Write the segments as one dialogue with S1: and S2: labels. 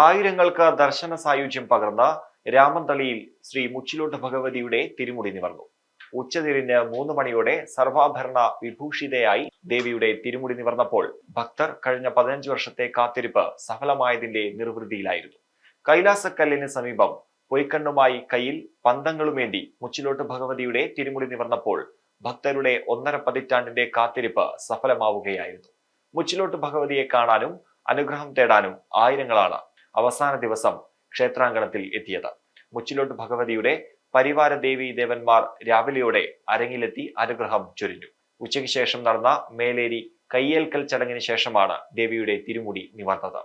S1: ആയിരങ്ങൾക്ക് ദർശന സായുജ്യം പകർന്ന രാമന്തളിയിൽ ശ്രീ മുച്ചിലോട്ട് ഭഗവതിയുടെ തിരുമുടി നിവർന്നു. ഉച്ചതിരിഞ്ഞ് മൂന്ന് മണിയോടെ സർവാഭരണ വിഭൂഷിതയായി ദേവിയുടെ തിരുമുടി നിവർന്നപ്പോൾ ഭക്തർ കഴിഞ്ഞ പതിനഞ്ച് വർഷത്തെ കാത്തിരിപ്പ് സഫലമായതിന്റെ നിർവൃതിയിലായിരുന്നു. കൈലാസക്കല്ലിന് സമീപം പൊയ്ക്കണ്ണുമായി കയ്യിൽ പന്തങ്ങളുമേന്തി മുച്ചിലോട്ട് ഭഗവതിയുടെ തിരുമുടി നിവർന്നപ്പോൾ ഭക്തരുടെ ഒന്നര പതിറ്റാണ്ടിന്റെ കാത്തിരിപ്പ് സഫലമാവുകയായിരുന്നു. മുച്ചിലോട്ട് ഭഗവതിയെ കാണാനും അനുഗ്രഹം തേടാനും ആയിരങ്ങളാണ് അവസാന ദിവസം ക്ഷേത്രാങ്കണത്തിൽ എത്തിയത്. മുച്ചിലോട്ട് ഭഗവതിയുടെ പരിവാര ദേവി ദേവന്മാർ രാവിലെയോടെ അരങ്ങിലെത്തി അനുഗ്രഹം ചൊരിഞ്ഞു. ഉച്ചയ്ക്ക് ശേഷം നടന്ന മേലേരി കയ്യേൽക്കൽ ചടങ്ങിന് ശേഷമാണ് ദേവിയുടെ തിരുമുടി നിവർന്നത്.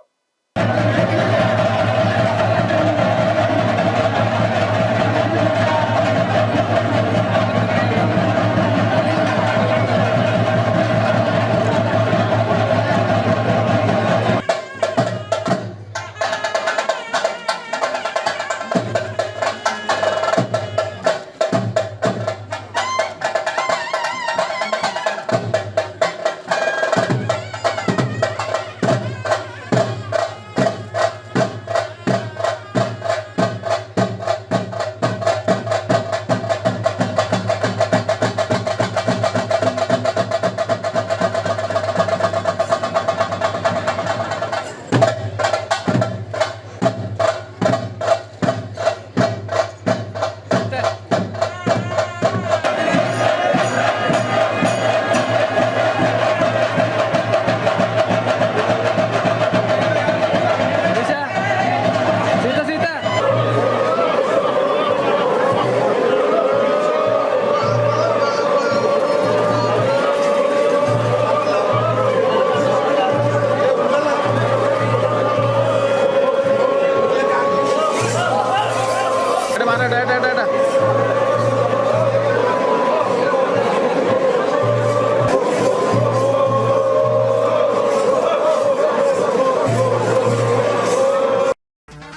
S2: മാറേട്ടാ ഏട്ടാ ഏട്ടാ ഏട്ടാ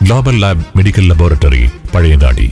S3: global lab medical laboratory Pazhayangadi.